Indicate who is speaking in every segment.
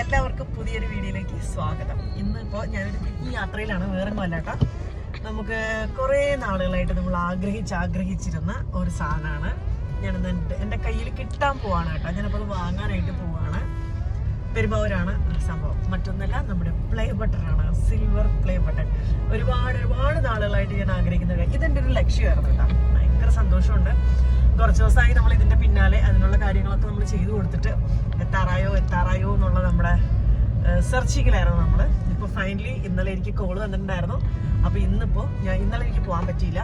Speaker 1: എല്ലാവർക്കും പുതിയൊരു വീഡിയോയിലേക്ക് സ്വാഗതം. ഇന്ന് ഇപ്പോൾ ഞാനൊരു കുഞ്ഞു യാത്രയിലാണ് വേറെ അല്ലാട്ട നമുക്ക് കുറേ നാളുകളായിട്ട് നമ്മൾ ആഗ്രഹിച്ച് ആഗ്രഹിച്ചിരുന്ന ഒരു സാധനമാണ്. ഞാനിന്ന് എന്റെ കയ്യിൽ കിട്ടാൻ പോവാണ് കേട്ടോ. ഞാനപ്പോൾ അത് വാങ്ങാനായിട്ട് പോവാണ്. പെരുമാവൂരാണ് സംഭവം. മറ്റൊന്നല്ല നമ്മുടെ പ്ലേ ബട്ടറാണ് സിൽവർ പ്ലേ ബട്ടൺ ഒരുപാട് ഒരുപാട് നാളുകളായിട്ട് ഞാൻ ആഗ്രഹിക്കുന്ന ഇതെന്റെ ഒരു ലക്ഷ്യമായിരുന്നു കേട്ടോ. ഭയങ്കര സന്തോഷമുണ്ട്. കുറച്ച് ദിവസമായി നമ്മൾ ഇതിന്റെ പിന്നാലെ അതിനുള്ള കാര്യങ്ങളൊക്കെ നമ്മൾ ചെയ്തു കൊടുത്തിട്ട് എത്താറായോ എത്താറായോ എന്നുള്ള നമ്മുടെ സെർച്ചിങ്ങിലായിരുന്നു നമ്മൾ ഇപ്പോൾ ഫൈനലി ഇന്നലെ എനിക്ക് കോൾ വന്നിട്ടുണ്ടായിരുന്നു. അപ്പോൾ ഇന്നിപ്പോൾ ഞാൻ ഇന്നലെ എനിക്ക് പോകാൻ പറ്റിയില്ല.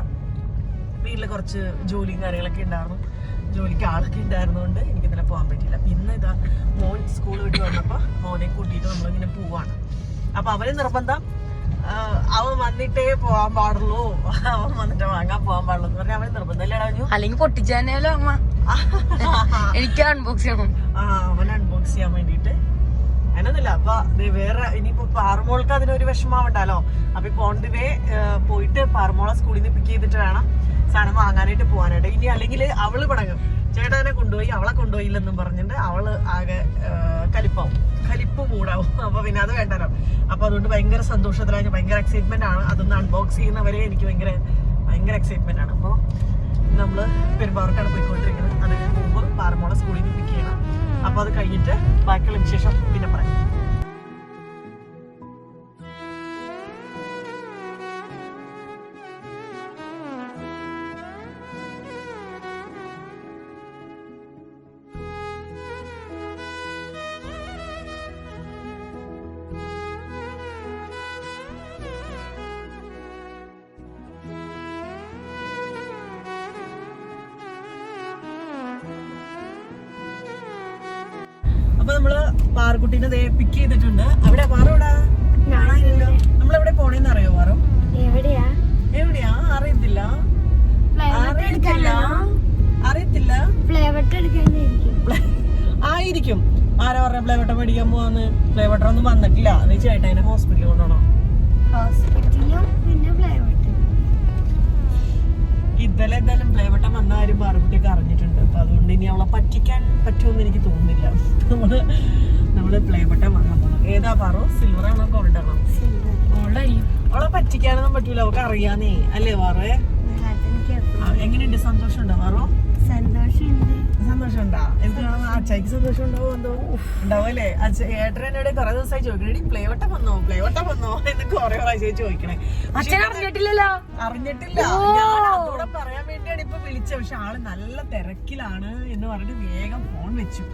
Speaker 1: വീട്ടിൽ കുറച്ച് ജോലിയും കാര്യങ്ങളൊക്കെ ഉണ്ടായിരുന്നു. ജോലിക്ക് ആളൊക്കെ ഉണ്ടായിരുന്നതുകൊണ്ട് എനിക്ക് ഇന്നലെ പോകാൻ പറ്റിയില്ല. ഇന്ന് ഇതാ മോൻ സ്കൂൾ വിട്ട് വന്നപ്പോൾ മോനെ കൂട്ടിയിട്ട് നമ്മളിങ്ങനെ പോവാണ്. അപ്പോൾ അവന് നിർബന്ധം അവൻ വന്നിട്ടേ പോവാൻ പാടുള്ളൂ. അവൻ വന്നിട്ട് വാങ്ങാൻ പോവാൻ പാടുള്ളൂ എന്ന് പറഞ്ഞാൽ അവൻ നിർബന്ധം അല്ലേ പറഞ്ഞു.
Speaker 2: അല്ലെങ്കിൽ പൊട്ടിച്ചാനല്ലോ അമ്മ. എനിക്ക് അൺബോക്സ് ചെയ്യണം.
Speaker 1: ആ അവൻ അൺബോക്സ് ചെയ്യാൻ വേണ്ടിട്ട് അതിനൊന്നുമില്ല അപ്പൊ വേറെ ഇനിയിപ്പോ പാറമോൾക്ക് അതിനൊരു വിഷമാവണ്ടല്ലോ അപ്പൊ ഇപ്പൊ ഓൺ ദി വേ പോയിട്ട് പാറമോളെ സ്കൂളിൽ നിന്ന് പിക്ക് ചെയ്തിട്ട് വേണം സാധനം വാങ്ങാനായിട്ട് പോകാനായിട്ട് ഇനി അല്ലെങ്കിൽ അവൾ പടങ്ങും ചേട്ടനെ കൊണ്ടുപോയി അവളെ കൊണ്ടുപോയില്ലെന്നും പറഞ്ഞിട്ട് അവൾ ആകെ കലിപ്പാവും. കലിപ്പ് മൂടാവും. അപ്പൊ പിന്നെ അത് വേണ്ടല്ലോ. അപ്പൊ അതുകൊണ്ട് ഭയങ്കര സന്തോഷത്തിലാണ് ഭയങ്കര എക്സൈറ്റ്മെന്റ് ആണ്. അതൊന്ന് അൺബോക്സ് ചെയ്യുന്നവരെ എനിക്ക് ഭയങ്കര ഭയങ്കര എക്സൈറ്റ്മെന്റ് ആണ്. അപ്പോൾ നമ്മൾ പെരുമ്പാവർക്കാണ് പോയിക്കൊണ്ടിരിക്കുന്നത്. അതിന് മുമ്പ് പാറമോളെ സ്കൂളിൽ നിന്ന് പിക്ക് ചെയ്യണം. അപ്പൊ അത് കഴിഞ്ഞിട്ട് ബാക്കിയുള്ള വിശേഷം പിന്നെ പറയാം. നമ്മൾ പാറക്കുട്ടീനെ ദേ പിക്ക് ചെയ്തിട്ടുണ്ട്. അവിടെ പാറ എവിടാ? കാണാനില്ലല്ലോ. നമ്മളെവിടെ പോണേന്ന് അറിയോ പാറു?
Speaker 3: എവിടെയാ?
Speaker 1: എവിടെയാ? അറിയത്തില്ല. അറിയത്തില്ല. അറിയത്തില്ല. ആയിരിക്കും. ആരാ പറഞ്ഞ പ്ലേ വട്ടം മേടിക്കാൻ പോവാന്ന്? പ്ലേ വട്ടം ഒന്നും വന്നിട്ടില്ല. നീ ചേട്ടാ ഹോസ്പിറ്റലിൽ കൊണ്ടുപോകണം? ഇന്നലെ എന്തായാലും പ്ലേ വട്ടം വന്ന ആരും പാറക്കുട്ടിയൊക്കെ അറിഞ്ഞിട്ടുണ്ട്. അപ്പൊ അതുകൊണ്ട് ഇനി അവളെ പറ്റിക്കാൻ പറ്റുമെന്ന് എനിക്ക് തോന്നുന്നില്ല. നമ്മൾ നമ്മൾ പ്ലേ ബട്ടൺ വാങ്ങാൻ പോകണം ഏതാ പറോ? സിൽവർ ആണോ ഗോൾഡ് ആണോ? അവളെ പറ്റിക്കാനൊന്നും പറ്റൂല. അവൾക്ക് അറിയാന്നേ. അല്ലേ വേറെ എങ്ങനെയുണ്ട്? സന്തോഷമുണ്ടോ പറോ?
Speaker 3: സന്തോഷം
Speaker 1: സന്തോഷമുണ്ടാ? എന്താണ് അച്ചായിക്ക് സന്തോഷം ഉണ്ടാവോ എന്തോ? ഉണ്ടാവും അല്ലേ അച്ഛ ഏട്ടൻ എന്നോട് കുറെ ദിവസമായി ചോദിക്കണേ. പ്ലേ വട്ടം വന്നോ? പ്ലേ വട്ടം വന്നോ? എന്ന് കുറെ പ്രാവശ്യം ചോദിക്കണേ.
Speaker 2: അച്ഛൻ അറിഞ്ഞിട്ടില്ലല്ലോ.
Speaker 1: അറിഞ്ഞിട്ടില്ല. ഞാൻ അതോടെ പറയാൻ വേണ്ടിയാണ് ഇപ്പൊ വിളിച്ചത്. പക്ഷെ ആൾ നല്ല തിരക്കിലാണ് എന്ന് പറഞ്ഞിട്ട് വേഗം ഫോൺ വെച്ചു.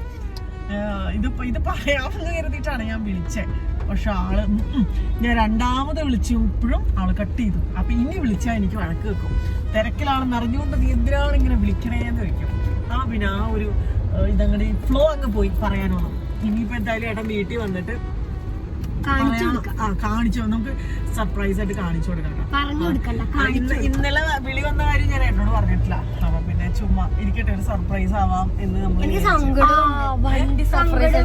Speaker 1: ഇത് ഇത് പറയാമെന്ന് കരുതിയിട്ടാണ് ഞാൻ വിളിച്ചത് പക്ഷെ ആൾ. ഞാൻ രണ്ടാമത് വിളിച്ചു ഇപ്പോഴും ആൾ കട്ട് ചെയ്തു. അപ്പൊ ഇനി വിളിച്ചാൽ എനിക്ക് വഴക്ക് വെക്കും. തിരക്കിലാണെന്ന് അറിഞ്ഞുകൊണ്ട് നീ എന്തിനാണ് ഇങ്ങനെ വിളിക്കണേന്ന് ചോദിക്കും. ആ പിന്നെ ആ ഒരു ഇതങ്ങടെ ഫ്ലോ അങ്ങ് പോയി പറയാനോണം ഇനിയിപ്പോ എന്തായാലും ഏട്ടൻ വീട്ടിൽ വന്നിട്ട് ആ കാണിച്ചു നമുക്ക് സർപ്രൈസ് ആയിട്ട് കാണിച്ചു കൊടുക്കണം ഇന്നലെ വിളി വന്ന കാര്യം ഞാൻ എന്നോട് പറഞ്ഞിട്ടില്ല. അപ്പൊ പിന്നെ ചുമ്മാ ഇരിക്കട്ടെ ഒരു സർപ്രൈസ് ആവാം എന്ന് നമ്മൾ
Speaker 3: എനിക്ക് സങ്കടം
Speaker 2: വണ്ടി സർപ്രൈസ്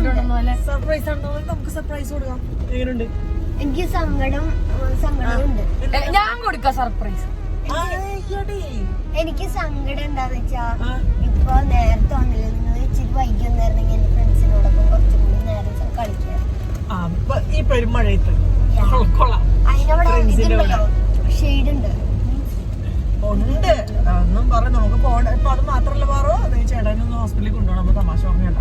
Speaker 1: ആണെന്ന് നമുക്ക് സർപ്രൈസ് കൊടുക്കാം. എങ്ങനെയുണ്ട്
Speaker 3: എനിക്ക് സങ്കടം സങ്കടമുണ്ട്
Speaker 2: ഞാൻ കൊടുക്കാം സർപ്രൈസ്
Speaker 3: എനിക്ക് സങ്കടം എന്താന്ന് വെച്ചാ ഇപ്പൊ നേരത്തെ വന്നില്ല? നിങ്ങൾ ഇച്ചിരി വൈകുന്നേരം എന്റെ ഫ്രണ്ട്സിനോടൊപ്പം കുറച്ചും കൂടി നേരം കളിക്കാം
Speaker 1: ആ, ഈ പെരുമഴയത്ത്. കൊള്ളാം.
Speaker 3: അതിനവിടെ
Speaker 1: Friends ന്റെ
Speaker 3: ഷെയ്ഡ് ഉണ്ട്.
Speaker 1: ഒന്നും പറ നമുക്ക് പോകണ്ട ഇപ്പൊ അത് മാത്രല്ല പാറോ. ചേട്ടനൊന്ന് ഹോസ്പിറ്റലിൽ കൊണ്ടുപോകണം. തമാശ പറഞ്ഞല്ല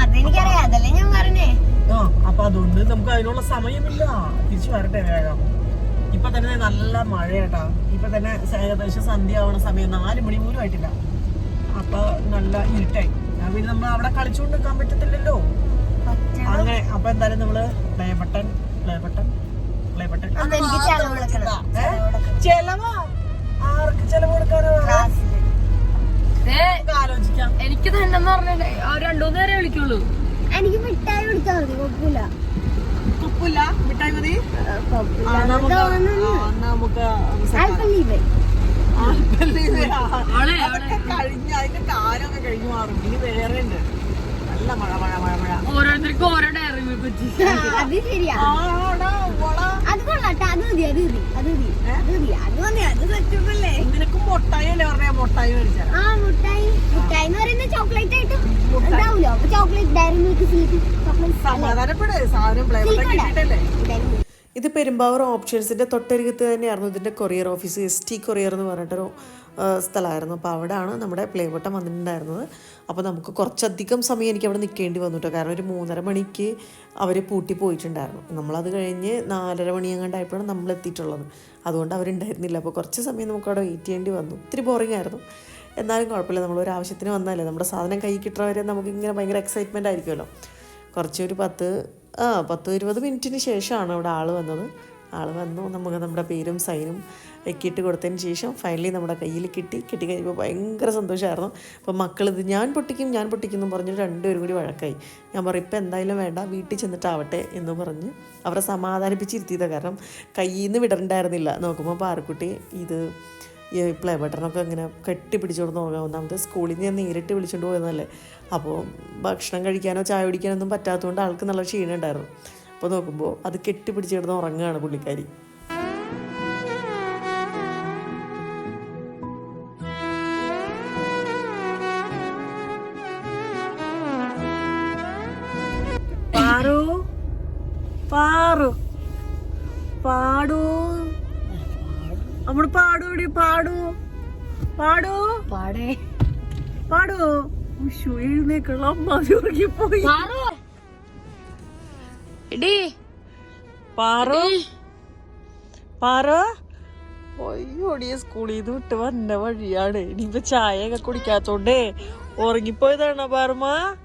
Speaker 3: അതെനിക്കറിയാം അതല്ലേ ഞാൻ പറഞ്ഞേ.
Speaker 1: ആ അപ്പൊ അതുകൊണ്ട് നമുക്ക് അതിനുള്ള സമയമില്ല. തിരിച്ചു വരട്ടെ വേഗം. ഇപ്പൊ തന്നെ നല്ല മഴയാട്ടാ. ഇപ്പൊ തന്നെ ഏകദേശം സന്ധ്യ ആവണ സമയം. നാല് മണി പോലും ആയിട്ടില്ല. അപ്പൊ നല്ല ഇരുട്ടായി. പിന്നെ നമ്മൾ അവിടെ കളിച്ചുകൊണ്ട് നിൽക്കാൻ പറ്റത്തില്ലല്ലോ. അപ്പൊ എന്തായാലും നമ്മൾ play button play button play button
Speaker 3: ചെലവ്
Speaker 1: ആർക്ക് ചെലവ് കൊടുക്കാനോ ആലോചിക്കാം.
Speaker 2: എനിക്ക് തന്നെ പറഞ്ഞിട്ട് രണ്ടു പേരെ വിളിക്കുള്ളൂ.
Speaker 3: എനിക്ക് മിഠായി വിളിച്ചാൽ മതി കുഴപ്പമില്ല
Speaker 1: കൊപ്പൂല മിഠായി മതി? നമുക്ക് കഴിഞ്ഞ അതിന്റെ കാലമൊക്കെ കഴിഞ്ഞു മാറും. ഇനി വേറെ ഉണ്ട്.
Speaker 2: ഓരോരുത്തർക്കും ഓരോ പറ്റി.
Speaker 3: അത് ശരിയാ. അത് കൊള്ളാട്ടെ അത് മതി അത് മതി അത് മതി. അത് മതി അത് മതി അത് സെറ്റപ്പല്ലേ
Speaker 1: നിനക്ക് മുട്ടായി അല്ലേ പറഞ്ഞ? മുട്ടായി മേടിച്ചാ
Speaker 3: ആ മുട്ടായി. മുട്ടായി എന്ന് പറയുന്നത് ചോക്ലേറ്റ് ആയിട്ട് ഉണ്ടാവൂലോ? ചോക്ലേറ്റ് ഡയറി മിൽക്ക് ചോക്ലേറ്റ്
Speaker 1: സമാധാനപ്പെട് സാധനം കിട്ടിയിട്ടല്ലേ?
Speaker 3: ഇതായിരുന്നു.
Speaker 1: ഇത് പെരുമ്പാവൂർ ഓപ്ഷൻസിന്റെ തൊട്ടരികത്ത് തന്നെയായിരുന്നു. ഇതിന്റെ courier office S T courier എന്ന് പറഞ്ഞിട്ടൊരു സ്ഥലമായിരുന്നു. അപ്പോൾ അവിടെയാണ് നമ്മുടെ പ്ലേ ബട്ടൺ വന്നിട്ടുണ്ടായിരുന്നത്. അപ്പോൾ നമുക്ക് കുറച്ചധികം സമയം എനിക്ക് അവിടെ നിൽക്കേണ്ടി വന്നു കേട്ടോ കാരണം ഒരു മൂന്നര മണിക്ക് അവർ പൂട്ടി പോയിട്ടുണ്ടായിരുന്നു. നമ്മളത് കഴിഞ്ഞ് നാലര മണിയങ്ങാണ്ടായപ്പോഴാണ് നമ്മൾ എത്തിയിട്ടുള്ളത് അതുകൊണ്ട് അവരുണ്ടായിരുന്നില്ല. അപ്പോൾ കുറച്ച് സമയം നമുക്ക് അവിടെ വെയിറ്റ് ചെയ്യേണ്ടി വന്നു. ഇത്തിരി ബോറിംഗ് ആയിരുന്നു. എന്നാലും കുഴപ്പമില്ല. നമ്മൾ ഒരു ആവശ്യത്തിന് വന്നാലേ നമ്മുടെ സാധനം കൈ കിട്ടുന്നവരെ നമുക്കിങ്ങനെ ഭയങ്കര എക്സൈറ്റ്മെന്റ് ആയിരിക്കുമല്ലോ. കുറച്ചൊരു പത്ത് ആ പത്ത് ഇരുപത് മിനിറ്റിന് ശേഷമാണ് അവിടെ ആൾ വന്നത്. ആൾ വന്നു നമുക്ക് നമ്മുടെ പേരും സൈനും ഒക്കെ ഇട്ട് കൊടുത്തതിന് ശേഷം ഫൈനലി നമ്മുടെ കയ്യിൽ കിട്ടി. കിട്ടി കഴിഞ്ഞപ്പോൾ ഭയങ്കര സന്തോഷമായിരുന്നു അപ്പോൾ മക്കൾ ഇത് ഞാൻ പൊട്ടിക്കും ഞാൻ പൊട്ടിക്കും എന്ന് പറഞ്ഞ് രണ്ടുപേരും കൂടി വഴക്കായി. ഞാൻ പറയും ഇപ്പം എന്തായാലും വേണ്ട വീട്ടിൽ ചെന്നിട്ടാവട്ടെ എന്ന് പറഞ്ഞ് അവരെ സമാധാനിപ്പിച്ചിരുത്തിയതാണ് കാരണം കയ്യിൽ നിന്ന് വിടണ്ടായിരുന്നില്ല. നോക്കുമ്പോൾ പാറക്കുട്ടി ഇത് ഈ പ്ലേ ബട്ടണൊക്കെ ഇങ്ങനെ കെട്ടിപ്പിടിച്ചോണ്ട് നോക്കാം ഒന്നാമത് സ്കൂളിൽ നിന്ന് ഞാൻ നേരിട്ട് വിളിച്ചുകൊണ്ട് പോയതല്ലേ. അപ്പോൾ ഭക്ഷണം കഴിക്കാനോ ചായ കുടിക്കാനോ ഒന്നും പറ്റാത്തതുകൊണ്ട് ആൾക്ക് നല്ല ക്ഷീണം ഉണ്ടായിരുന്നു അപ്പോൾ നോക്കുമ്പോൾ അത് കെട്ടിപ്പിടിച്ച് കിടന്ന് ഉറങ്ങുകയാണ് പുള്ളിക്കാരി. നമ്മൾ പാടൂടി പാടൂ. പാടൂ.
Speaker 3: പാടേ.
Speaker 1: പാടൂ. ഉഷു എഴുന്നേക്കുള്ള അമ്മ പോയി
Speaker 2: എടി.
Speaker 1: പാറു. പാറു. ഒയ്യോടി സ്കൂളിൽ നിന്ന് വിട്ട് വന്ന വഴിയാണ്. ഇനിയിപ്പോ ചായ ഒക്കെ കുടിക്കാത്തോണ്ടേ ഉറങ്ങിപ്പോയതാണോ പാറുമ്മ?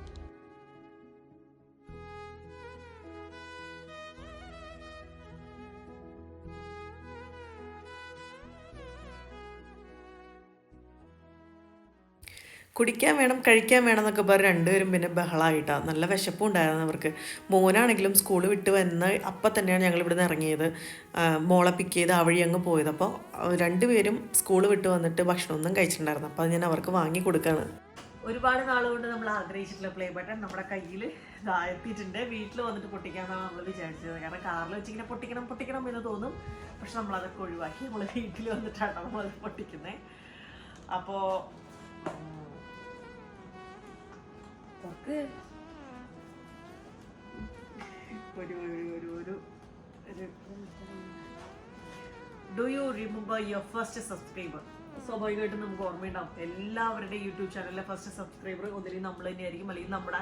Speaker 1: കുടിക്കാൻ വേണം കഴിക്കാൻ വേണം എന്നൊക്കെ പറഞ്ഞ് രണ്ടുപേരും പിന്നെ ബഹളമായിട്ടാണ് നല്ല വിശപ്പും ഉണ്ടായിരുന്നു അവർക്ക്. മോനാണെങ്കിലും സ്കൂൾ വിട്ട് വന്ന് അപ്പം തന്നെയാണ് ഞങ്ങൾ ഇവിടുന്ന് ഇറങ്ങിയത്. മോളെ പിക്ക് ചെയ്ത് ആ വഴി അങ്ങ് പോയത്. അപ്പോൾ രണ്ടുപേരും സ്കൂൾ വിട്ട് വന്നിട്ട് ഭക്ഷണമൊന്നും കഴിച്ചിട്ടുണ്ടായിരുന്നു. അപ്പോൾ അത് ഞാൻ അവർക്ക് വാങ്ങി കൊടുക്കുകയാണ് ഒരുപാട് നാളുകൊണ്ട് നമ്മൾ ആഗ്രഹിച്ചിട്ടുള്ള പ്ലേ ബട്ടൺ നമ്മുടെ കയ്യിൽ എത്തിയിട്ടുണ്ട്. വീട്ടിൽ വന്നിട്ട് പൊട്ടിക്കാമെന്നാണ് നമ്മൾ വിചാരിച്ചത്. കാരണം കാറിൽ വെച്ച് ഇങ്ങനെ പൊട്ടിക്കണം പൊട്ടിക്കണം എന്ന് തോന്നും. പക്ഷെ നമ്മൾ അതൊക്കെ ഒഴിവാക്കി. നമ്മൾ വീട്ടിൽ വന്നിട്ടാണ് നമ്മൾ അത് പൊട്ടിക്കുന്നത്. അപ്പോൾ ഒരു ഒരു ഒരു ഒരു ഒരു. Do you remember your first subscriber സ്വാഭാവികമായിട്ടും നമുക്ക് ഓർമ്മയുണ്ടാവും. എല്ലാവരുടെയും യൂട്യൂബ് ചാനലിലെ ഫസ്റ്റ് സബ്സ്ക്രൈബർ ഒന്നിലും നമ്മൾ തന്നെയായിരിക്കും. അല്ലെങ്കിൽ നമ്മുടെ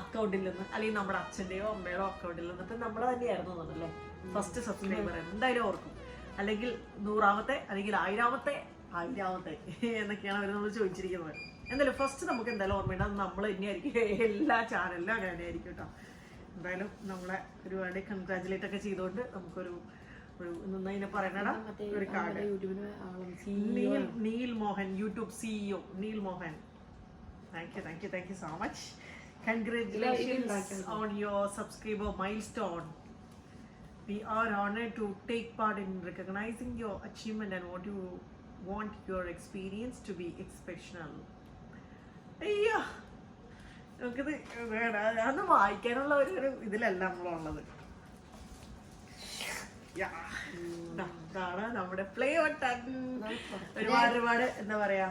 Speaker 1: അക്കൗണ്ടിൽ നിന്ന് അല്ലെങ്കിൽ നമ്മുടെ അച്ഛന്റെയോ അമ്മയുടെയോ അക്കൗണ്ടിൽ നിന്ന് ഇപ്പം നമ്മളെ തന്നെയായിരുന്നു തോന്നുന്നല്ലേ ഫസ്റ്റ് സബ്സ്ക്രൈബർ എന്തായാലും ഓർക്കും. അല്ലെങ്കിൽ നൂറാമത്തെ അല്ലെങ്കിൽ ആയിരാമത്തെ ആയിരാമത്തെ എന്നൊക്കെയാണ് അവർ നമ്മൾ ചോദിച്ചിരിക്കുന്നത്. എന്തായാലും ഫസ്റ്റ് നമുക്ക് എന്തായാലും ഓർമ്മയുണ്ടാവും നമ്മൾ തന്നെയായിരിക്കും എല്ലാ ചാനലിലും അങ്ങനെ തന്നെയായിരിക്കും കേട്ടോ. എന്തായാലും നമ്മളെ ഒരുപാട് കൺഗ്രാചുലേറ്റ് ഒക്കെ ചെയ്തുകൊണ്ട് നമുക്കൊരു നന്നായി പറയണടാ. ഒരു card Neal Neal Mohan YouTube CEO Neal Mohan. Thank you thank you thank you so much congratulations on your subscriber milestone We are honored to take part in recognizing your achievement and what you want your experience to be exceptional. അയ്യോ. നമുക്കിത് അതൊന്ന് വായിക്കാനുള്ള ഒരു ഒരു ഇതിലല്ല നമ്മളുള്ളത്. നമ്മുടെ play button ഒരുപാട് ഒരുപാട് എന്താ പറയാ?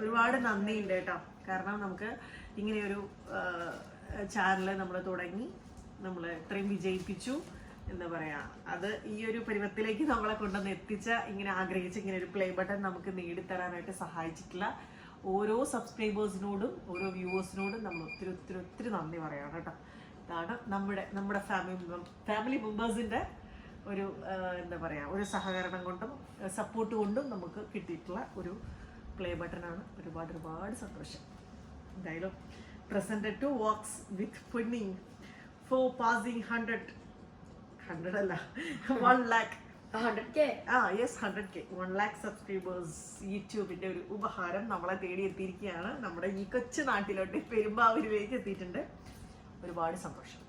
Speaker 1: ഒരുപാട് നന്ദിയുണ്ട് കേട്ടോ. കാരണം നമുക്ക് ഇങ്ങനെ ഒരു ചാനൽ നമ്മൾ തുടങ്ങി. നമ്മൾ ഇത്രയും വിജയിപ്പിച്ചു. എന്താ പറയാ? അത് ഈ ഒരു പരുവത്തിലേക്ക് നമ്മളെ കൊണ്ടുവന്ന് എത്തിച്ച ഇങ്ങനെ ആഗ്രഹിച്ച ഇങ്ങനെ ഒരു പ്ലേ ബട്ടൺ നമുക്ക് നേടിത്തരാനായിട്ട് സഹായിച്ചിട്ടുള്ള ഓരോ സബ്സ്ക്രൈബേഴ്സിനോടും ഓരോ വ്യൂവേഴ്സിനോടും നമ്മൾ ഒത്തിരി ഒത്തിരി ഒത്തിരി നന്ദി പറയണം കേട്ടോ. ഇതാണ് നമ്മുടെ നമ്മുടെ ഫാമിലി ഫാമിലി മെമ്പേഴ്സിന്റെ ഒരു എന്താ പറയുക ഒരു സഹകരണം കൊണ്ടും സപ്പോർട്ട് കൊണ്ടും നമുക്ക് കിട്ടിയിട്ടുള്ള ഒരു പ്ലേ ബട്ടണാണ് ഒരുപാട് ഒരുപാട് സന്തോഷം. എന്തായാലും presented to vox with Ponni for passing hundred hundred അല്ല one lakh yes hundred K one lakh subscribers യൂട്യൂബിന്റെ ഒരു ഉപഹാരം നമ്മളെ തേടി എത്തിയിരിക്കുകയാണ്. നമ്മുടെ ഈ കൊച്ചു നാട്ടിലോട്ട് പെരുമ്പാവൂരിലേക്ക് എത്തിയിട്ടുണ്ട്. ഒരുപാട് സന്തോഷം.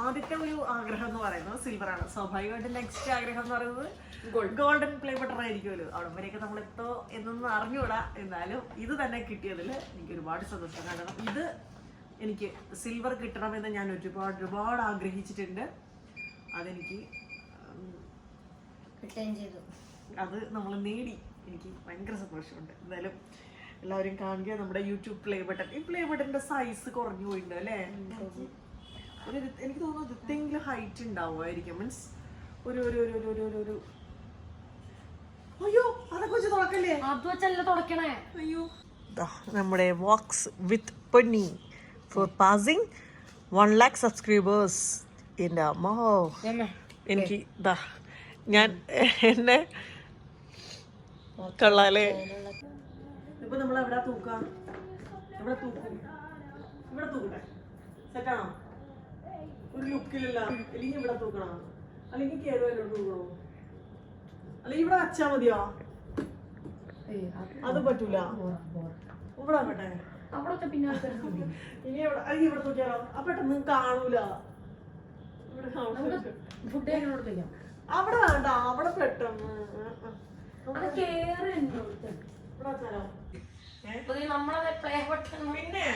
Speaker 1: ആദ്യത്തെ ഒരു ആഗ്രഹം എന്ന് പറയുന്നത് സിൽവർ ആണ്. സ്വാഭാവികമായിട്ടും നെക്സ്റ്റ് ആഗ്രഹം എന്ന് പറയുന്നത് ഗോൾഡ് ഗോൾഡൻ പ്ലേ ബട്ടൺ ആയിരിക്കുമല്ലോ. അവിടെ വരെയൊക്കെ നമ്മൾ എത്തോ എന്നൊന്നും അറിഞ്ഞൂടാ. എന്നാലും ഇത് തന്നെ കിട്ടിയതിൽ എനിക്ക് ഒരുപാട് സന്തോഷം. കാരണം ഇത് എനിക്ക് സിൽവർ കിട്ടണമെന്ന് ഞാൻ ഒരുപാട് ഒരുപാട് ആഗ്രഹിച്ചിട്ടുണ്ട്. അതെനിക്ക്
Speaker 3: ചെയ്തു.
Speaker 1: അത് നമ്മൾ നേടി. എനിക്ക് ഭയങ്കര സന്തോഷമുണ്ട്. എന്തായാലും എല്ലാവരും കാണുക. നമ്മുടെ യൂട്യൂബ് പ്ലേ ബട്ടൺ ഈ പ്ലേ ബട്ടന്റെ സൈസ് കുറഞ്ഞു പോയിട്ടുണ്ട് അല്ലേ?
Speaker 4: ഒരു എനിക്ക് തോന്നുന്നു ഇതെങ്കിലും ഹൈറ്റ് ഉണ്ടാവുമായിരിക്കും മീൻസ് ഒരു ഒരു ഒരു ഒരു ഒരു ഒരു. ഒരു അയ്യോ അതൊക്കെ വെച്ച് തുറക്കല്ലേ?
Speaker 2: അത് വെച്ചല്ല തുടക്കണേ
Speaker 4: അയ്യോ. നമ്മുടെ vox with Ponni for passing one lakh subscribers എന്റെ അമ്മോ. എനിക്ക് ഇതാ ഞാൻ എന്നെ കൊള്ളാലേ. ഇപ്പൊ നമ്മൾ എവിടെ തൂക്കാം? ഇവിടെ തൂക്കും? ഇവിടെ തൂക്കട്ടെ. സെറ്റാണോ ഒരു ലുക്കിലല്ല അല്ലെങ്കിൽ ഇവിടെ തൂക്കണോ. അല്ലെങ്കിൽ കേറുവല്ലോ തൂക്കണോ? അല്ലെങ്കിൽ ഇവിടെ വച്ചാ മതിയോ? അത് പറ്റൂല. ഇവിടെ ആക്കട്ടെ
Speaker 2: അവിടെ പിന്നെ
Speaker 4: ഇനി എവിടെ അല്ലെങ്കിൽ ഇവിടെ തൂക്കിയാലോ? ആ പെട്ടെന്ന് കാണൂല. ഇവിടെ.
Speaker 2: ഫുഡ് കഴിക്കണോടത്തേക്കാം
Speaker 4: അവിടെ വേണ്ട അവിടെ പെട്ടെന്ന്.
Speaker 2: കേറി
Speaker 4: പിന്നെ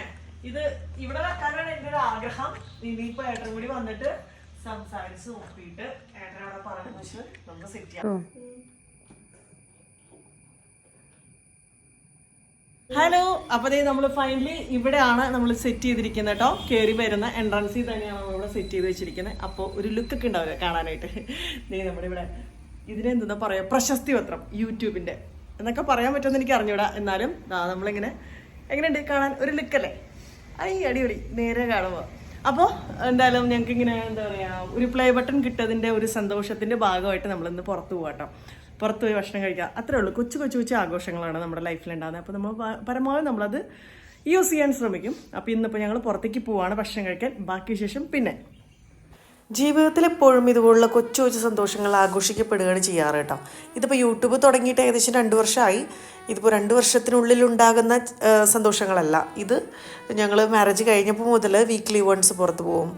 Speaker 4: ഇത് ഇവിടെ വെക്കാനാണ് എന്റെ ഒരു ആഗ്രഹം. ഇനിയിപ്പോ ഏട്ടൻ കൂടി വന്നിട്ട് സംസാരിച്ച് നോക്കിയിട്ട് ഏട്ടനവിടെ പറഞ്ഞു വെച്ച് നമുക്ക് സെറ്റ് ചെയ്യാം. ഹലോ അപ്പൊ ദേ നമ്മൾ ഫൈനലി ഇവിടെയാണ് നമ്മൾ സെറ്റ് ചെയ്തിരിക്കുന്നത് കേട്ടോ കയറി വരുന്ന എൻട്രൻസിൽ തന്നെയാണ് നമ്മൾ ഇവിടെ സെറ്റ് ചെയ്ത് വെച്ചിരിക്കുന്നത്. അപ്പോൾ ഒരു ലുക്ക് ഒക്കെ ഉണ്ടാവില്ല കാണാനായിട്ട്. ദേ നമ്മുടെ ഇവിടെ ഇതിനെന്താ പറയാ? പ്രശസ്തി പത്രം യൂട്യൂബിന്റെ. എന്നൊക്കെ പറയാൻ പറ്റുമെന്ന് എനിക്ക് അറിഞ്ഞൂടാ. എന്നാലും നമ്മളിങ്ങനെ എങ്ങനെയുണ്ട് കാണാൻ? ഒരു ലുക്കല്ലേ അയ്യ അടിപൊളി. നേരെ കാണുമ്പോൾ. അപ്പോൾ എന്തായാലും ഞങ്ങൾക്ക് ഇങ്ങനെ എന്താ പറയുക ഒരു പ്ലേ ബട്ടൺ കിട്ടതിന്റെ ഒരു സന്തോഷത്തിന്റെ ഭാഗമായിട്ട് നമ്മളിന്ന് പുറത്ത് പോകാട്ടോ പുറത്ത് പോയി ഭക്ഷണം കഴിക്കുക അത്രേ ഉള്ളൂ. കൊച്ചു കൊച്ചു കൊച്ചു ആഘോഷങ്ങളാണ് നമ്മുടെ ലൈഫിൽ ഉണ്ടാകുന്നത് അപ്പോൾ നമ്മൾ പരമാവധി നമ്മളത് യൂസ് ചെയ്യാൻ ശ്രമിക്കും. അപ്പോൾ ഇന്നിപ്പോൾ ഞങ്ങൾ പുറത്തേക്ക് പോവാണ് ഭക്ഷണം കഴിക്കാൻ. ബാക്കി ശേഷം പിന്നെ. ജീവിതത്തിൽ എപ്പോഴും ഇതുപോലുള്ള കൊച്ചു കൊച്ചു സന്തോഷങ്ങൾ ആഘോഷിക്കപ്പെടുകയാണ് ചെയ്യാറ് കേട്ടോ. ഇതിപ്പോൾ യൂട്യൂബ് തുടങ്ങിയിട്ട് ഏകദേശം രണ്ട് വർഷമായി. ഇതിപ്പോൾ രണ്ട് വർഷത്തിനുള്ളിൽ ഉണ്ടാകുന്ന സന്തോഷങ്ങളല്ല. ഇത് ഞങ്ങൾ മാരേജ് കഴിഞ്ഞപ്പോൾ മുതൽ വീക്ക്ലി വൺസ് പുറത്ത് പോകും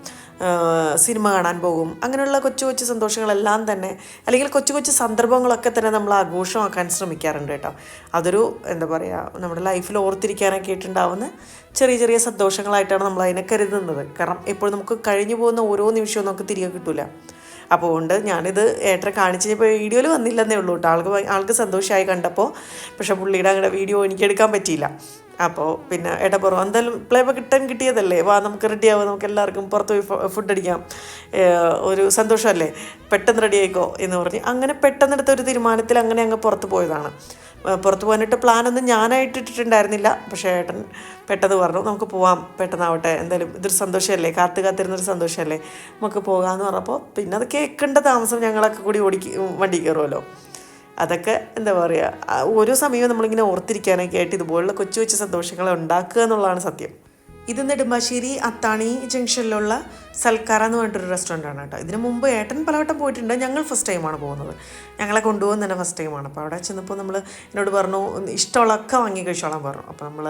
Speaker 4: സിനിമ കാണാൻ പോകും. അങ്ങനെയുള്ള കൊച്ചു കൊച്ചു സന്തോഷങ്ങളെല്ലാം തന്നെ അല്ലെങ്കിൽ കൊച്ചു കൊച്ചു സന്ദർഭങ്ങളൊക്കെ തന്നെ നമ്മൾ ആഘോഷമാക്കാൻ ശ്രമിക്കാറുണ്ട് കേട്ടോ. അതൊരു എന്താ പറയുക നമ്മുടെ ലൈഫിൽ ഓർത്തിരിക്കാനൊക്കെ ആയിട്ടുണ്ടാവുന്ന ചെറിയ ചെറിയ സന്തോഷങ്ങളായിട്ടാണ് നമ്മൾ അതിനെ കരുതുന്നത്. കാരണം എപ്പോഴും നമുക്ക് കഴിഞ്ഞു പോകുന്ന ഓരോ നിമിഷവും നമുക്ക് തിരികെ കിട്ടില്ല അപ്പോൾ കൊണ്ട് ഞാനിത് ഏട്ടനെ കാണിച്ചപ്പോൾ വീഡിയോയിൽ വന്നില്ലെന്നേ ഉള്ളൂ കേട്ടോ ആൾക്ക് ആൾക്ക് സന്തോഷമായി കണ്ടപ്പോൾ പക്ഷേ പുള്ളിയുടെ അങ്ങനെ വീഡിയോ എനിക്ക് എടുക്കാൻ പറ്റിയില്ല. അപ്പോൾ പിന്നെ ഏട്ടൻ പറഞ്ഞു എന്തായാലും പ്ലേ കിട്ടാൻ കിട്ടിയതല്ലേ? വാ നമുക്ക് റെഡിയാവും നമുക്ക് എല്ലാവർക്കും പുറത്ത് പോയി ഫുഡ് അടിക്കാം. ഒരു സന്തോഷമല്ലേ? പെട്ടെന്ന് റെഡി ആയിക്കോ എന്ന് പറഞ്ഞ്. അങ്ങനെ പെട്ടെന്ന് പെട്ടെന്നെടുത്ത ഒരു തീരുമാനത്തിൽ അങ്ങനെ അങ്ങ് പുറത്ത് പോയതാണ്. പുറത്ത് പോകാനായിട്ട് പ്ലാനൊന്നും ഞാനായിട്ട് ഇട്ടിട്ടുണ്ടായിരുന്നില്ല. പക്ഷേ ഏട്ടൻ പെട്ടെന്ന് പറഞ്ഞു നമുക്ക് പോവാം പെട്ടെന്നാവട്ടെ. എന്തായാലും ഇതൊരു സന്തോഷമല്ലേ? കാത്ത് കാത്തിരുന്നൊരു സന്തോഷമല്ലേ? നമുക്ക് പോകാമെന്ന് പറഞ്ഞപ്പോൾ പിന്നെ അത് കേൾക്കേണ്ട താമസം ഞങ്ങളൊക്കെ കൂടി ഓടിക്ക് വണ്ടി കയറുമല്ലോ അതൊക്കെ എന്താ പറയുക ഓരോ സമയവും നമ്മളിങ്ങനെ ഓർത്തിരിക്കാനൊക്കെ ആയിട്ട് ഇതുപോലുള്ള കൊച്ചു കൊച്ചു സന്തോഷങ്ങളെ ഉണ്ടാക്കുക എന്നുള്ളതാണ് സത്യം. ഇത് നെടുമ്പാശ്ശേരി അത്താണി ജംഗ്ഷനിലുള്ള സൽക്കാര എന്ന് പറഞ്ഞിട്ടൊരു റെസ്റ്റോറന്റ് ആണ് കേട്ടോ. ഇതിന് മുമ്പ് ഏട്ടൻ പലവട്ടം പോയിട്ടുണ്ട്. ഞങ്ങൾ ഫസ്റ്റ് ടൈമാണ് പോകുന്നത്. ഞങ്ങളെ കൊണ്ടുപോകുന്ന തന്നെ ഫസ്റ്റ് ടൈമാണ് അപ്പോൾ അവിടെ ചെന്നപ്പോൾ നമ്മൾ എന്നോട് പറഞ്ഞു ഇഷ്ടമുള്ളതൊക്കെ വാങ്ങി കഴിച്ചോളാൻ പറഞ്ഞു. അപ്പോൾ നമ്മൾ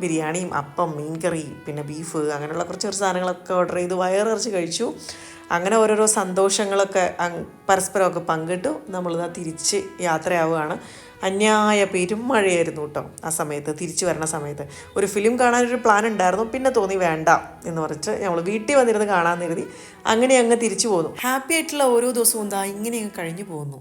Speaker 4: ബിരിയാണിയും അപ്പം മീൻകറി പിന്നെ ബീഫ് അങ്ങനെയുള്ള കുറച്ച് കുറച്ച് സാധനങ്ങളൊക്കെ ഓർഡർ ചെയ്ത് വയറിറച്ച് കഴിച്ചു. അങ്ങനെ ഓരോരോ സന്തോഷങ്ങളൊക്കെ പരസ്പരമൊക്കെ പങ്കിട്ടു. നമ്മളിതാ തിരിച്ച് യാത്രയാവുകയാണ്. അന്യായ പേരും മഴയായിരുന്നു കേട്ടോ ആ സമയത്ത് തിരിച്ചു വരണ സമയത്ത്. ഒരു ഫിലിം കാണാനൊരു പ്ലാൻ ഉണ്ടായിരുന്നു പിന്നെ തോന്നി വേണ്ട എന്ന് പറഞ്ഞിട്ട് ഞങ്ങൾ വീട്ടിൽ വന്നിരുന്ന് കാണാൻ കരുതി. അങ്ങനെ അങ്ങ് തിരിച്ചു പോന്നു. ഹാപ്പി ആയിട്ടുള്ള ഓരോ ദിവസവും എന്താ ഇങ്ങനെ അങ്ങ് കഴിഞ്ഞു പോകുന്നു